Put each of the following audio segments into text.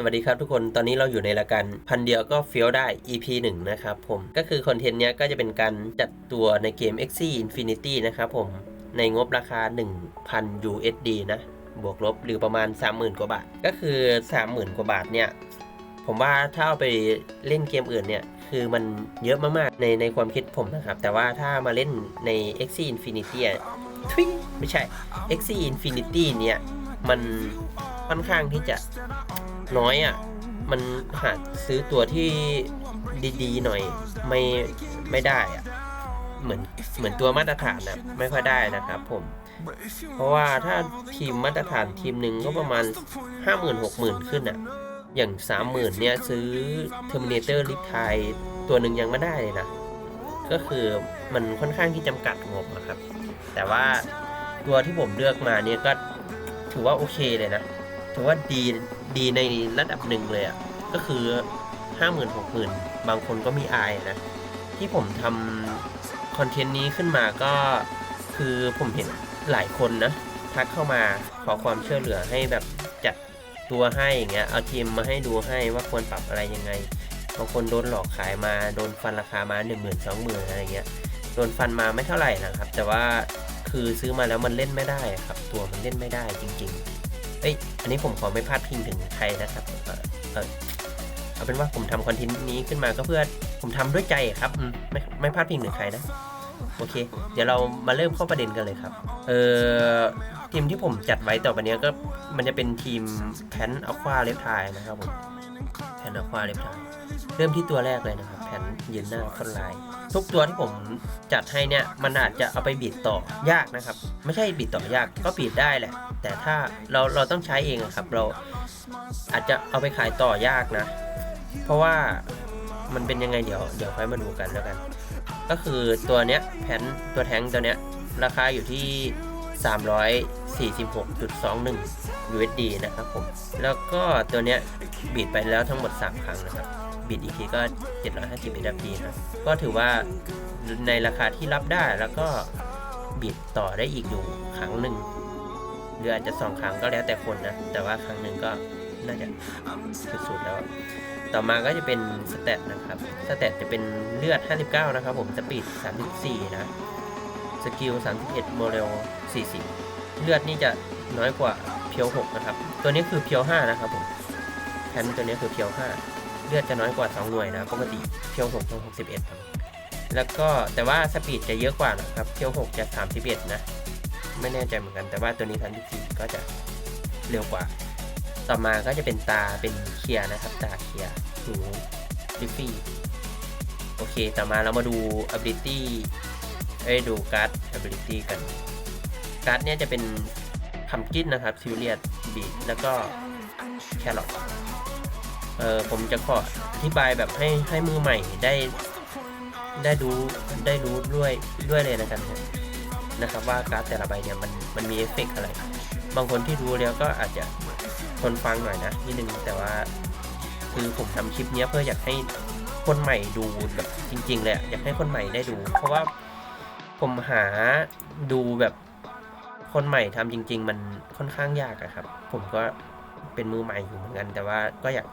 สวัสดีครับทุกคน ตอนนี้เราอยู่ในรายการพันเดียวก็เฟี้ยวได้ EP 1 นะครับผม ก็คือคอนเทนต์เนี้ยก็จะเป็นการจัดตัวในเกม x Infinity นะครับผม ในงบราคา 1,000 USD นะ บวกลบหรือประมาณ 30,000 กว่าบาท ก็คือ 30,000 กว่าบาทเนี่ย ผมว่าถ้าเอาไปเล่นเกมอื่นเนี่ย คือมันเยอะมากๆ ในในความคิดผมนะครับ แต่ว่าถ้ามาเล่นใน x Infinity ทุยไม่ใช่ x Infinity เนี่ย มันค่อนข้างที่จะ น้อยอะ่ะ มันหาซื้อตัวที่ดีๆหน่อยไม่ไม่ได้อะ่ะเหมือนเหมือนตัวมาตรฐานนะไม่ค่อยได้นะครับผม เพราะว่าถ้าทีมมาตรฐานทีมหนึ่งก็ประมาณ 5 0,000 6 0,000ขึ้นอะ่ะอย่าง 30,000เนี่ยซื้อ Terminator ลิฟไทยตัวหนึ่งยังไม่ได้เลยนะ ก็คือมันค่อนข้างที่จำกัดงบอะครับ แต่ว่าตัวที่ผมเลือกมาเนี่ยก็ถือว่าโอเคเลยนะ ถือว่าดีดีในระดับหนึ่งเลยอะ่ะก็คือ5 0,000 60,000บางคนก็มีอายนะ ที่ผมทำคอนเทนต์นี้ขึ้นมาก็คือผมเห็นหลายคนนะ ทักเข้ามาขอความช่วยเหลือให้แบบจัดตัวให้อย่างเงี้ยเอาทีมมาให้ดูให้ว่าควรปรับอะไรยังไงบางคนโดนหลอกขายมาโดนฟันราคามา1 0 0 0 0 2 0,000อะไรเงี้ยโดนฟันมาไม่เท่าไหร่นะครับ แต่ว่าคือซื้อมาแล้วมันเล่นไม่ได้ครับ ตัวมันเล่นไม่ได้จริง ๆ เอ้ยอันนี้ผมขอไม่พลาดพิงถึงใครนะครับเออเออเอาเป็นว่าผมทำคอนเทนต์นี้ขึ้นมาก็เพื่อผมทำด้วยใจอะครับอืมไม่ไม่พลาดพิงถึงใครนะโอเค เดี๋ยวเรามาเริ่มเข้าประเด็นกันเลยครับ เออทีมที่ผมจัดไว้ต่อไปเนี้ยก็มันจะเป็นทีมแพนอัลควาเลฟทายนะครับผม แพนอควาเลฟทายเริ่มที่ตัวแรกเลยนะครับ แผ่นยืนหน้าต้นลายทุกตัวที่ผมจัดให้เนี่ยมันอาจจะเอาไปบีดต่อยากนะครับ ไม่ใช่บีดต่อยากก็บีดได้แหละ แต่ถ้าเราเราต้องใช้เองครับ เราอาจจะเอาไปขายต่อยากนะ เพราะว่ามันเป็นยังไงเดี๋ยวเดี๋ยวค่อยมาดูกันแล้วกัน ก็คือตัวเนี้ยแผ่นตัวแทงตัวเนี้ยราคาอยู่ที่ 346.21 USD นะครับผม แล้วก็ตัวเนี้ยบีดไปแล้วทั้งหมด 3 ครั้งนะครับ บีดอีกทีก็ 750 USD นะก็ถือว่าในราคาที่รับได้แล้วก็บีดต่อได้อีกอยู่ครั้งหนึ่งหรืออาจจะสองครั้งก็แล้วแต่คนนะ แต่ว่าครั้งหนึ่งก็น่าจะสุดๆแล้ว ต่อมาก็จะเป็นสเตตนะครับ สเตตจะเป็นเลือด 59 นะครับผม สปีด 34 นะ สกิล 31 โมเดล 40 เลือดนี่จะน้อยกว่า พียว6นะครับ ตัวนี้คือเพียว5นะครับผมแพนตัวนี้คือเพียว5เลือดจะน้อยกว่า 2 หน่วยนะปกติเพียว6ต้อง61ครับแล้วก็แต่ว่าสปีดจะเยอะกว่านะครับเพียว6จะ31นะ ไม่แน่ใจเหมือนกัน แต่ว่าตัวนี้34ก็จะเร็วกว่า ต่อมาก็จะเป็นตาเป็นเคลียนะครับ ตาเคลียหูลิฟฟี่โอเค ต่อมาเรามาดู ability เอ้ดูการ์ด ability กัน การ์ดเนี่ยจะเป็น พัมกินนะครับซิวเลียสบีแล้วก็แครอทเออผมจะขออธิบายแบบให้ให้มือใหม่ได้ได้ดูได้รู้ด้วยด้วยเลยนะครับนะครับว่าการ์ดแต่ละใบเนี่ยมันมันมีเอฟเฟกต์อะไร บางคนที่รู้แล้วก็อาจจะทนฟังหน่อยนะนิดนึงแต่ว่าคือผมทำคลิปเนี้ยเพื่ออยากให้คนใหม่ดูแบบจริง ๆ เลยอะอยากให้คนใหม่ได้ดู เพราะว่าผมหาดูแบบ คนใหม่ทำจริง ๆ มันค่อนข้างยากอะครับ ผมก็เป็นมือใหม่อยู่เหมือนกัน แต่ว่าก็อยาก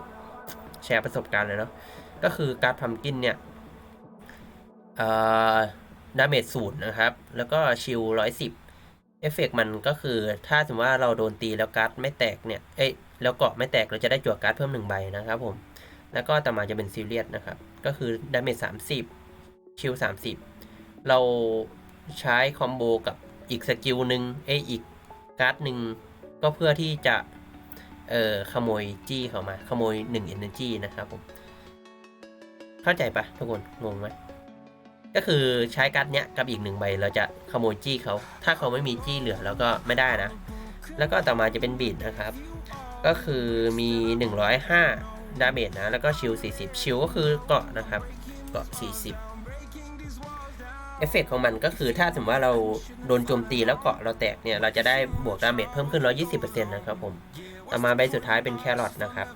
แชร์ประสบการณ์เลยเนาะก็คือการทำกินเนี่ยเอ่อดาเมจศูนย์นะครับ แล้วก็ชิลร้อยสิบเอฟเฟกต์มันก็คือถ้าสมมติว่าเราโดนตีแล้วการ์ดไม่แตกเนี่ย เอ้ยแล้วเกาะไม่แตกเราจะได้จั่วการ์ดเพิ่มหนึ่งใบนะครับผม แล้วก็ต่อมาจะเป็นซีเรียสนะครับ ก็คือดาเมจสามสิบชิลสามสิบเราใช้คอมโบกับ อีกสกิลหนึ่งเออีกการ์ดหนึ่งก็เพื่อที่จะเอ่อขโมยจี้เข้ามาขโมยหนึ่งเอเนจีนะครับผมเข้าใจปะทุกคนงงไหมก็คือใช้การ์ดเนี้ยกับอีกหนึ่งใบเราจะขโมยจี้เขาถ้าเขาไม่มีจี้เหลือแล้วก็ไม่ได้นะ แล้วก็ต่อมาจะเป็นบีดนะครับ ก็คือมี 105 ดาเมจนะ แล้วก็ชิล40 ชิลก็คือเกาะนะครับ เกาะ 40 เอฟเฟกของมันก็คือถ้าสมมติว่าเราโดนโจมตีแล้วเกาะเราแตกเนี่ย เราจะได้บวกดาเมจเพิ่มขึ้น 120%นะครับผมต่อมาใบสุดท้ายเป็นแครอทนะครับ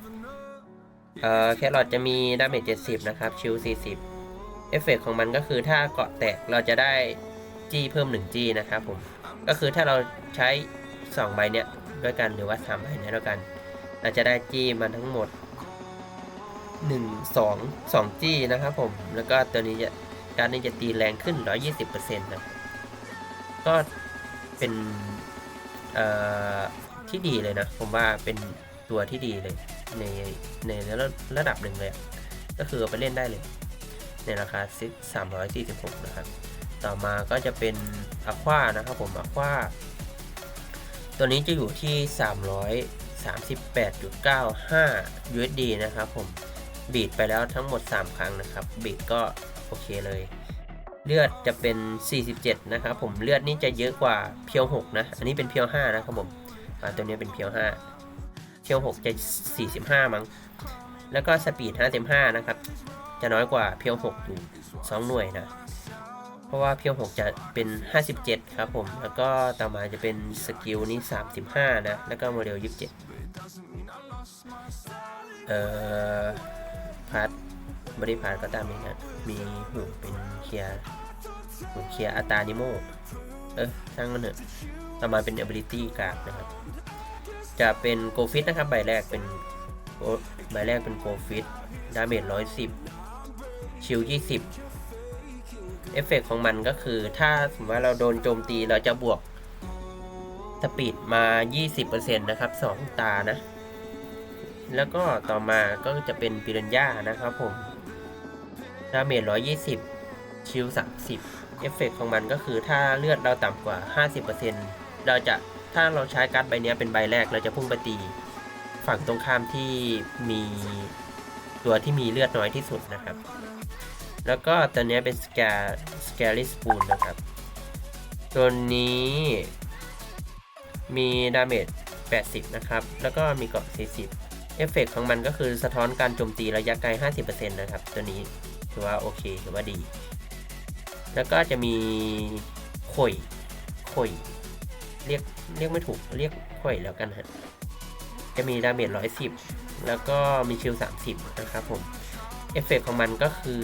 เอ่อแครอทจะมีดาเมจ70 นะครับ ชิล 40 เอฟเฟกของมันก็คือถ้าเกาะแตกเราจะได้จี้เพิ่ม1จี้นะครับผม ก็คือถ้าเราใช้ 2 ใบเนี้ยด้วยกันหรือว่า3ใบเนี้ยด้วยกัน เราจะได้จี้มาทั้งหมด 1 2 2 จี้นะครับผม แล้วก็ตัวนี้จะ การนี้จะตีแรงขึ้น 120%นะก็เป็นที่ดีเลยนะ ผมว่าเป็นตัวที่ดีเลยในในระดับหนึ่งเลยก็คือไปเล่นได้เลย ในราคาซิ346 นะครับ ต่อมาก็จะเป็นอควานะครับผมอควาตัวนี้จะอยู่ที่ 338.95 USD นะครับผมบีดไปแล้วทั้งหมด 3 ครั้งนะครับบีดก็ โอเคเลย เลือดจะเป็น 47 นะครับผมเลือดนี่จะเยอะกว่าเพียว6นะ อันนี้เป็นเพียว5นะครับผมตัวนี้เป็นเพียว5เพียว6จะ45 มั้งแล้วก็สปีด55 นะครับ จะน้อยกว่าเพียว6อยู่2หน่วยนะ เพราะว่าเพียว6จะเป็น 57 ครับผม แล้วก็ต่อมาจะเป็นสกิลนี่35 นะ แล้วก็โมเดล 27 เอ่อพาร์ท บริพารก็ตามนี้นะมีหูเป็นเคลียร์หูเคลียร์อัตานิโมเออช่างมันเถอะต่อมาเป็น ability การ์ดนะครับ จะเป็นโกฟิตนะครับ ใบแรกเป็นใบแรกเป็นโกฟิตดาเมจ110ชิล20เอฟเฟกต์ของมันก็คือถ้าสมมติว่าเราโดนโจมตีเราจะบวกสปีดมา 20%นะครับ 2 ตานะ แล้วก็ต่อมาก็จะเป็นปิรันย่านะครับผม ดาเมจ120ชิล30เอฟเฟกต์ของมันก็คือถ้าเลือดเราต่ำกว่า50%เราจะถ้าเราใช้การ์ดใบนี้เป็นใบแรกเราจะพุ่งไปตี ฝั่งตรงข้ามที่มีตัวที่มีเลือดน้อยที่สุดนะครับ แล้วก็ตัวนี้เป็นสแกสแกลิสปูนนะครับ ตัวนี้มีดาเมจ80 นะครับ แล้วก็มีเกาะ40 เอฟเฟกต์ของมันก็คือสะท้อนการโจมตีระยะไกล 50%นะครับ ตัวนี้ ถือว่าโอเคถือว่าดี แล้วก็จะมีข่อยข่อยเรียกเรียกไม่ถูกเรียกข่อยแล้วกันฮะจะมีดาเมจ110แล้วก็มีชิล30นะครับผมเอฟเฟกต์ของมันก็คือ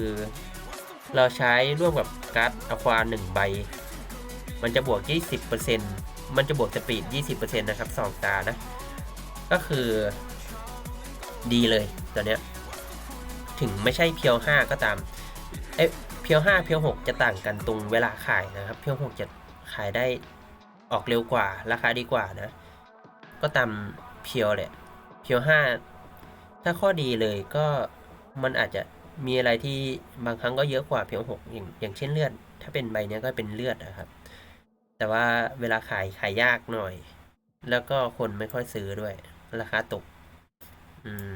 เราใช้ร่วมกับการ์ดอควาหนึ่งใบ มันจะบวก 20%มันจะบวกสปีด 20%นะครับสองตานะ ก็คือดีเลยตัวเนี้ย ถึงไม่ใช่เพียว 5 ก็ตามเอ้ยเพียว 5 เพียว 6 จะต่างกันตรงเวลาขายนะครับ เพียว 6 จะขายได้ออกเร็วกว่า ราคาดีกว่านะ ก็ตามเพียวแหละ เพียว 5 ถ้าข้อดีเลยก็มันอาจจะมีอะไรที่บางครั้งก็เยอะกว่าเพียว 6 อย่างอย่างเช่นเลือด ถ้าเป็นใบเนี้ยก็เป็นเลือดนะครับ แต่ว่าเวลาขายขายยากหน่อย แล้วก็คนไม่ค่อยซื้อด้วย ราคาตก อืม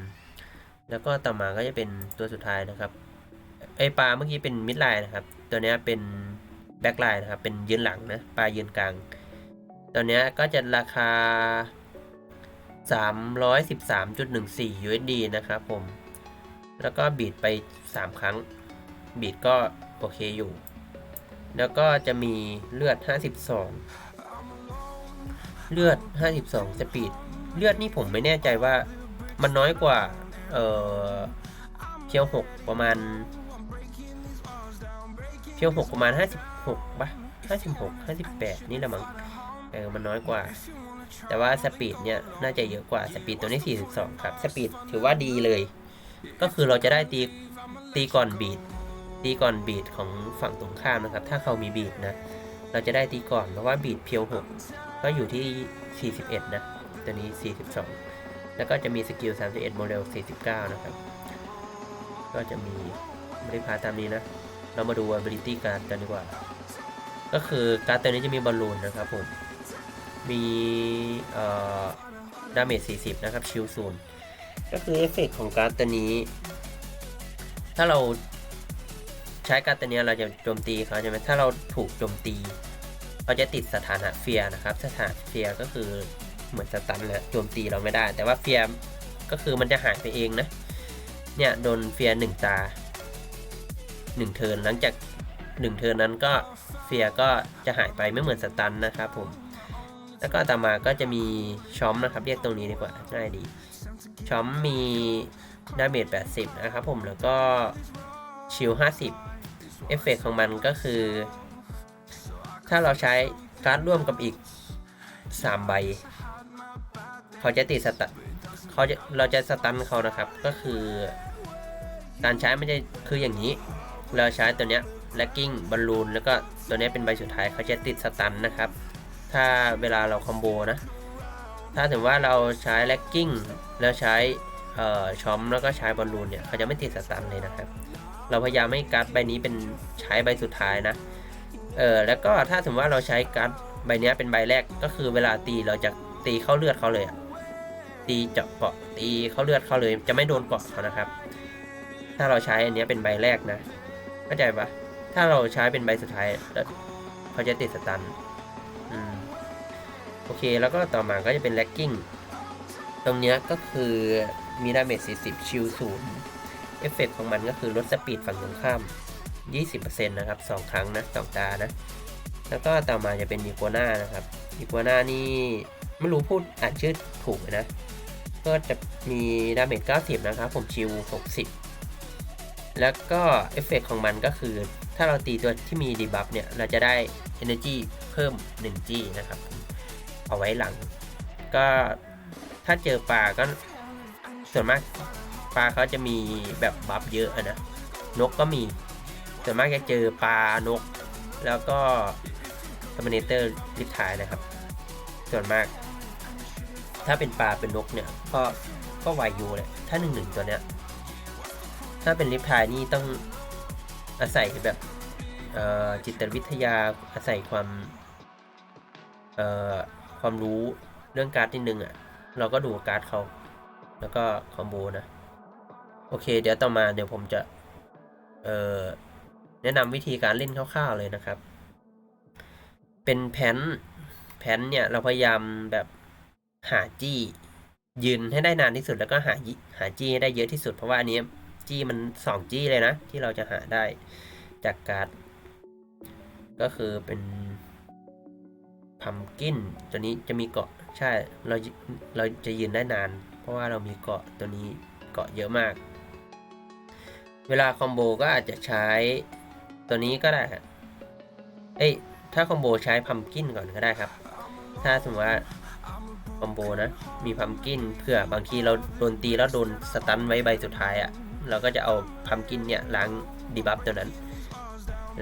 แล้วก็ต่อมาก็จะเป็นตัวสุดท้ายนะครับไอปลาเมื่อกี้เป็นมิดไลน์นะครับ ตัวนี้เป็นแบ็คไลน์นะครับ เป็นยืนหลังนะ ปลายืนกลาง ตัวนี้ก็จะราคา 313.14 USD นะครับผม แล้วก็บีดไป 3 ครั้ง บีดก็โอเคอยู่ แล้วก็จะมีเลือด 52 เลือด 52 สปีด เลือดนี่ผมไม่แน่ใจว่ามันน้อยกว่า เอ่อเพียว6ประมาณเพียว6ประมาณ56ปะ56 58นี่แหละมั้งเออมันน้อยกว่า แต่ว่าสปีดเนี่ยน่าจะเยอะกว่าสปีดตัวนี้42ครับสปีดถือว่าดีเลย ก็คือเราจะได้ตีตีก่อนบีดตีก่อนบีดของฝั่งตรงข้ามนะครับ ถ้าเขามีบีดนะเราจะได้ตีก่อนเพราะว่าบีดเพียว6ก็อยู่ที่ 41 นะ ตัวนี้ 42 แล้วก็จะมีสกิล 31 โมเดล 49 นะครับ ก็จะมีบริพาตามนี้นะ เรามาดู ability การ์ดกันดีกว่า ก็คือการ์ดตัวนี้จะมีบอลลูนนะครับผม มีเอ่อดาเมจ 40 นะครับ ชิลศูนย์ก็คือเอฟเฟกต์ของการ์ดตัวนี้ ถ้าเราใช้การ์ดตัวนี้เราจะโจมตีเขาใช่ไหมถ้าเราถูกโจมตีเขาจะติดสถานะเฟียนะครับ สถานะเฟียก็คือ เหมือนสตันแหละโจมตีเราไม่ได้ แต่ว่าเฟียก็คือมันจะหายไปเองนะ เนี่ยโดนเฟียร์หนึ่งตาหนึ่งเทินหลังจากหนึ่งเทินนั้นก็เฟียร์ก็จะหายไปไม่เหมือนสตันนะครับผม แล้วก็ต่อมาก็จะมีชอมนะครับเรียกตรงนี้ดีกว่าง่ายดีชอมมีดาเมจ80 นะครับผมแล้วก็ชิล50 เอฟเฟกของมันก็คือ ถ้าเราใช้การ์ดร่วมกับอีก 3 ใบ เขาจะติดสตเขาจะเราจะสตันเขานะครับ ก็คือการใช้มันจะคืออย่างนี้ เราใช้ตัวเนี้ยแลกกิ้งบอลลูนแล้วก็ตัวเนี้ยเป็นใบสุดท้ายเขาจะติดสตันนะครับ ถ้าเวลาเราคอมโบนะ ถ้าถือว่าเราใช้แลกกิ้งแล้วใช้เอ่อชอมแล้วก็ใช้บอลลูนเนี่ยเขาจะไม่ติดสตันเลยนะครับ เราพยายามให้การ์ดใบนี้เป็นใช้ใบสุดท้ายนะ เออแล้วก็ถ้าสมมติว่าเราใช้การ์ดใบนี้เป็นใบแรกก็คือเวลาตีเราจะตีเข้าเลือดเขาเลยอะ ตีเจาะเกาะตีเข้าเลือดเขาเลย จะไม่โดนเกาะเขานะครับ ถ้าเราใช้อันนี้เป็นใบแรกนะเข้าใจปะถ้าเราใช้เป็นใบสุดท้ายแล้วเขาจะติดสตันอืมโอเคแล้วก็ต่อมาก็จะเป็นแล็กกิ้งตรงนี้ก็คือมีดาเมจ40 ชิลศูนย์เอฟเฟกของมันก็คือลดสปีดฝั่งตรงข้าม 20%นะครับ 2 ครั้งนะสองตานะ แล้วก็ต่อมาจะเป็นอีกัวนานะครับอีกัวนานี่ ไม่รู้พูดอ่านชื่อถูกไหมนะ ก็จะมีดาเมจ90 นะครับ ผมชิว 60 แล้วก็เอฟเฟกของมันก็คือ ถ้าเราตีตัวที่มีดีบัฟเนี่ย เราจะได้ Energy เพิ่ม 1G นะครับ เอาไว้หลัง ก็ถ้าเจอปลาก็ส่วนมากปลาเขาจะมีแบบบัฟเยอะนะ นกก็มี ส่วนมากจะเจอปลานก แล้วก็เทอร์มินเตอร์ลิฟทายนะครับ ส่วนมาก ถ้าเป็นปลาเป็นนกเนี่ย ก็ก็วายูเลยถ้าหนึ่งหนึ่งตัวเนี้ย ถ้าเป็นลิฟทายนี่ต้องอาศัยแบบจิตวิทยาอาศัยความความรู้เรื่องการ์ดนิดนึงอะ่ะ เราก็ดูการ์ดเขา แล้วก็คอมโบนะ โอเค เดี๋ยวต่อมาเดี๋ยวผมจะแนะนำวิธีการเล่นคร่าวๆเลยนะครับ เป็นแผนแผนเนี่ย เราพยายามแบบ หาจี้ยืนให้ได้นานที่สุดแล้วก็หาหาจี้ให้ได้เยอะที่สุด เพราะว่าอันนี้จี้มันสองจี้เลยนะ ที่เราจะหาได้จากการ์ดก็คือเป็นพัมกินตัวนี้จะมีเกาะใช่เราเราจะยืนได้นาน เพราะว่าเรามีเกาะตัวนี้เกาะเยอะมาก เวลาคอมโบก็อาจจะใช้ตัวนี้ก็ได้ครับเอ้ยถ้าคอมโบใช้พัมกินก่อนก็ได้ครับ ถ้าสมมติว่า คอมโบนะ มีพัมกินเพื่อบางทีเราโดนตีแล้วโดนสตันไว้ใบสุดท้ายอะ่ะ เราก็จะเอาพัมกินเนี่ยล้างดีบัฟตัวนั้น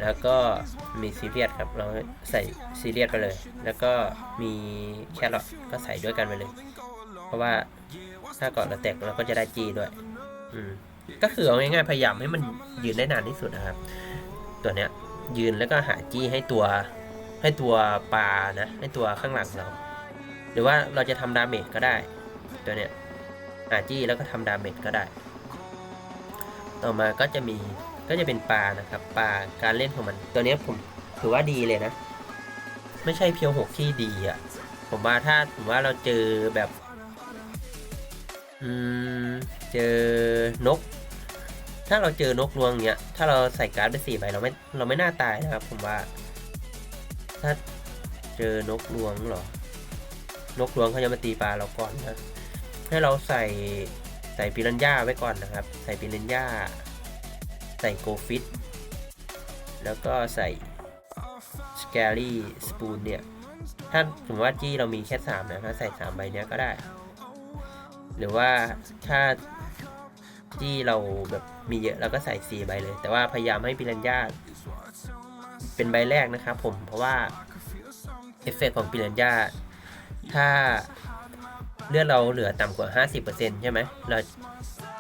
แล้วก็มีซีเรียสครับ เราใส่ซีเรียสไปเลย แล้วก็มีแครอทก็ใส่ด้วยกันไปเลย เพราะว่าถ้าก่อนเราแตกเราก็จะได้จีด้วย อืม ก็คือเอาง่ายๆพยายามให้มันยืนได้นานที่สุดนะครับ ตัวเนี้ยยืนแล้วก็หาจี้ให้ตัวให้ตัวปลานะ ให้ตัวข้างหลังเรา รือว่าเราจะทำดาเมจก็ได้ ตัวเนี้ยหาจี้แล้วก็ทำดาเมจก็ได้ ต่อมาก็จะมีก็จะเป็นปลานะครับปลาการเล่นของมัน ตัวเนี้ยผมถือว่าดีเลยนะ ไม่ใช่เพียวหกที่ดีอะ่ะ ผมว่าถ้าผมว่าเราเจอแบบอืมเจอนก ถ้าเราเจอนกรวงเนี้ยถ้าเราใส่การ์ดไปสี่ใบเราไม่เราไม่น่าตายนะครับ ผมว่า ถ้าเจอนกรวงเหรอ นกรวงเขาจะมาตีปลาเราก่อนนะให้เราใส่ใส่ปิรันย่าไว้ก่อนนะครับ ใส่ปิรันย่า ใส่โกฟิตแล้วก็ใส่สแกรี่สปูนเนี่ยถ้าสมมติว่าจี้เรามีแค่สามนะถ้าใส่สามใบเนี้ยก็ได้ หรือว่าถ้าจี้เราแบบมีเยอะเราก็ใส่สี่ใบเลย แต่ว่าพยายามให้ปิรันย่าเป็นใบแรกนะครับผมเพราะว่าเอฟเฟกต์ของปิรันย่า ถ้าเลือดเราเหลือต่ำกว่า 50%ใช่ไหมเรา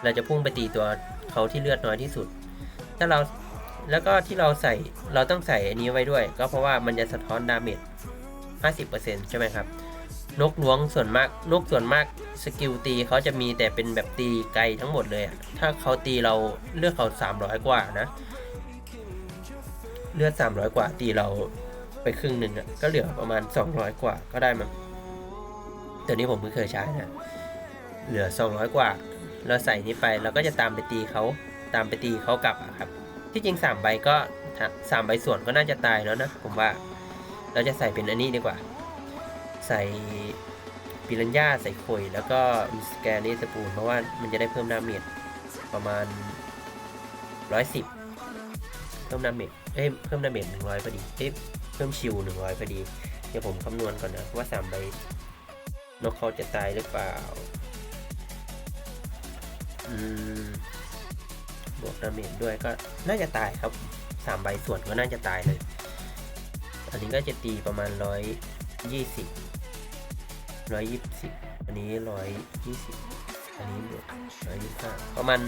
เราจะพุ่งไปตีตัวเขาที่เลือดน้อยที่สุด ถ้าเราแล้วก็ที่เราใส่เราต้องใส่อันนี้ไว้ด้วย ก็เพราะว่ามันจะสะท้อนดาเมจ 50%ใช่ไหมครับ นกล้วงส่วนมากนกส่วนมากสกิลตีเขาจะมีแต่เป็นแบบตีไกลทั้งหมดเลยอะถ้าเขาตีเราเลือดเขา 300 กว่านะ เลือด 300 กว่าตีเราไปครึ่งหนึ่งอะก็เหลือประมาณ 200 กว่าก็ได้มั้ง ตัวนี้ผมเพิ่งเคยใช้นะ เหลือ 200 กว่า เราใส่นี้ไปเราก็จะตามไปตีเขาตามไปตีเขากลับครับ ที่จริง 3 ใบก็สามใบส่วนก็น่าจะตายแล้วนะ ผมว่าเราจะใส่เป็นอันนี้ดีกว่า ใส่ปิรันยาใส่ข่อยแล้วก็มีสแกนนี่สปูนเพราะว่ามันจะได้เพิ่มดาเมจประมาณ 110 เพิ่มดาเมจเอ้ยเพิ่มดาเมจ100พอดีเอ้ยเพิ่มชิว100พอดี เดี๋ยวผมคำนวณก่อนนะว่า3ใบ นกเขาจะตายหรือเปล่า อืม บวกดาเมจด้วยก็น่าจะตายครับสามใบส่วนก็น่าจะตายเลย อันนี้ก็จะตีประมาณร้อยยี่สิบร้อยยี่สิบอันนี้ร้อยยี่สิบอันนี้บวกร้อยยี่สิบห้าประมาณ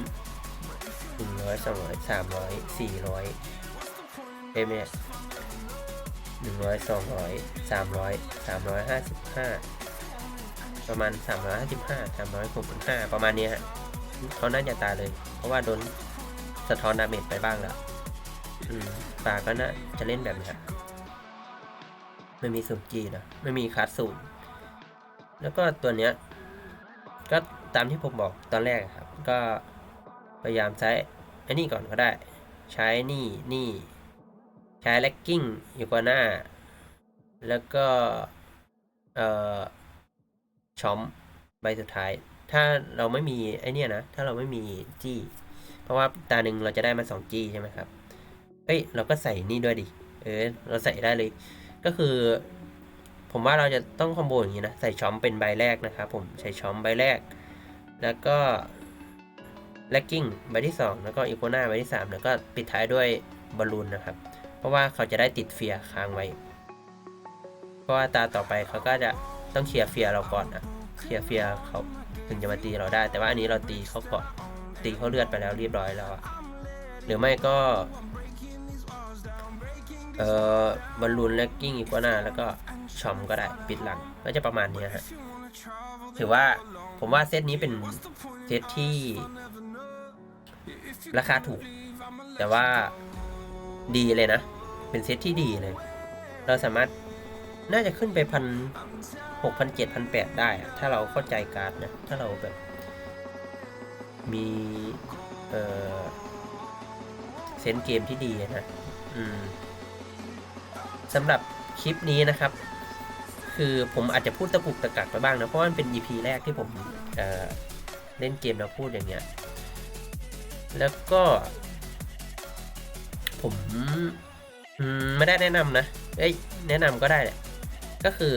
หนึ่งร้อยสองร้อยสามร้อยสี่ร้อยเอ้ยไม่หนึ่งร้อยสองร้อยสามร้อยสามร้อยห้าสิบห้า ประมาณสามร้อยห้าสิบห้าสามร้อยหกสิบห้าประมาณนี้ฮะเขาน่าจะตายเลย เพราะว่าโดนสะท้อนดาเมจไปบ้างแล้วอืมปาก็น่าจะเล่นแบบนี้ครับไม่มีสูตรจีนะไม่มีคัสสูตรแล้วก็ตัวเนี้ย ก็ตามที่ผมบอกตอนแรกครับ ก็พยายามใช้ไอ้นี่ก่อนก็ได้ ใช้นี่นี่ ใช้แล็กกิ้งอยู่กว่าหน้า แล้วก็ เอ่อ ช้อมใบสุดท้าย ถ้าเราไม่มีไอเนี่ยนะ ถ้าเราไม่มีจี้ เพราะว่าตาหนึ่งเราจะได้มาสองจี้ใช่ไหมครับ เอ้ย เราก็ใส่นี่ด้วยดิ เออ เราใส่ได้เลย ก็คือ ผมว่าเราจะต้องคอมโบอย่างนี้นะ ใส่ช้อมเป็นใบแรกนะครับผม ใส่ช้อมใบแรก แล้วก็แลกกิ้งใบที่ 2 แล้วก็อีโคนาใบที่ 3 แล้วก็ปิดท้ายด้วยบอลลูนนะครับ เพราะว่าเขาจะได้ติดเฟียค้างไว้ เพราะว่าตาต่อไปเขาก็จะต้องเคลียร์เฟียเราก่อนนะ เคลียร์เฟียเขาถึงจะมาตีเราได้ แต่ว่าอันนี้เราตีเขาก่อตีเขาเลือดไปแล้วเรียบร้อยแล้วอะหรือไม่ก็เอ่อบอลลูนแลกกิ้งอีกว่าหน้าแล้วก็ชอมก็ได้ปิดหลังก็จะประมาณนี้ฮะถือว่าผมว่าเซตนี้เป็นเซตที่ราคาถูก แต่ว่าดีเลยนะ เป็นเซตที่ดีเลย เราสามารถ น่าจะขึ้นไปพันหกพันเจ็ดพันแปดได้ ถ้าเราเข้าใจการ์ดนะ ถ้าเราแบบ มีเออเซนเกมที่ดีนะอืมสำหรับคลิปนี้นะครับ คือผมอาจจะพูดตะกุกตะกักไปบ้างนะ เพราะว่ามันเป็น EP แรกที่ผมเเล่นเกมแล้วพูดอย่างเงี้ย แล้วก็ ผมอืมไม่ได้แนะนำนะ เอ้ย แนะนำก็ได้แหละ ก็คือ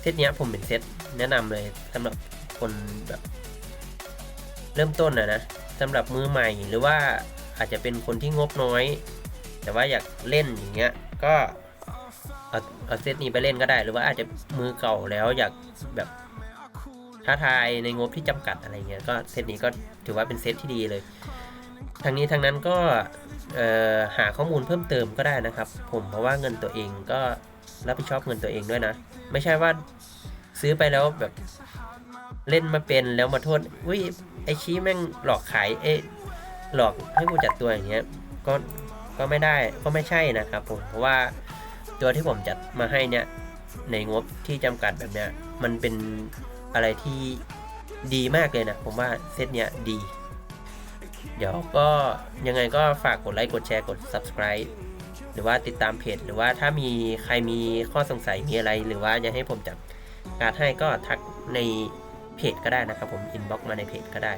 เซตเนี้ยผมเป็นเซตแนะนำเลยสำหรับคนแบบ เริ่มต้นนะนะสำหรับมือใหม่หรือว่าอาจจะเป็นคนที่งบน้อย แต่ว่าอยากเล่นอย่างเงี้ยก็เอาเอาเซตนี้ไปเล่นก็ได้ หรือว่าอาจจะมือเก่าแล้วอยากแบบท้าทายในงบที่จำกัดอะไรเงี้ยก็เซตนี้ก็ถือว่าเป็นเซตที่ดีเลยทางนี้ทางนั้นก็หาข้อมูลเพิ่มเติมก็ได้นะครับ ผมเพราะว่าเงินตัวเองก็ รับผิดชอบเงินตัวเองด้วยนะ ไม่ใช่ว่าซื้อไปแล้วแบบเล่นมาเป็นแล้วมาโทษวิไอชี้แม่งหลอกขายเอหลอกให้กูจัดตัวอย่างเงี้ยก็ก็ไม่ได้ก็ไม่ใช่นะครับผมเพราะว่าตัวที่ผมจัดมาให้เนี่ยในงบที่จำกัดแบบเนี้ยมันเป็นอะไรที่ดีมากเลยนะ ผมว่าเซตเนี้ยดี เดี๋ยวก็ยังไงก็ฝากกดไลค์กดแชร์กด subscribe หรือว่าติดตามเพจ หรือว่าถ้ามีใครมีข้อสงสัยมีอะไร หรือว่าอยากให้ผมจัดการให้ก็ทักในเพจก็ได้นะครับ ผมอินบ็อกมาในเพจก็ได้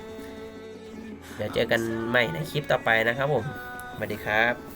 เดี๋ยวเจอกันใหม่ในคลิปต่อไปนะครับผมสวัสดีครับ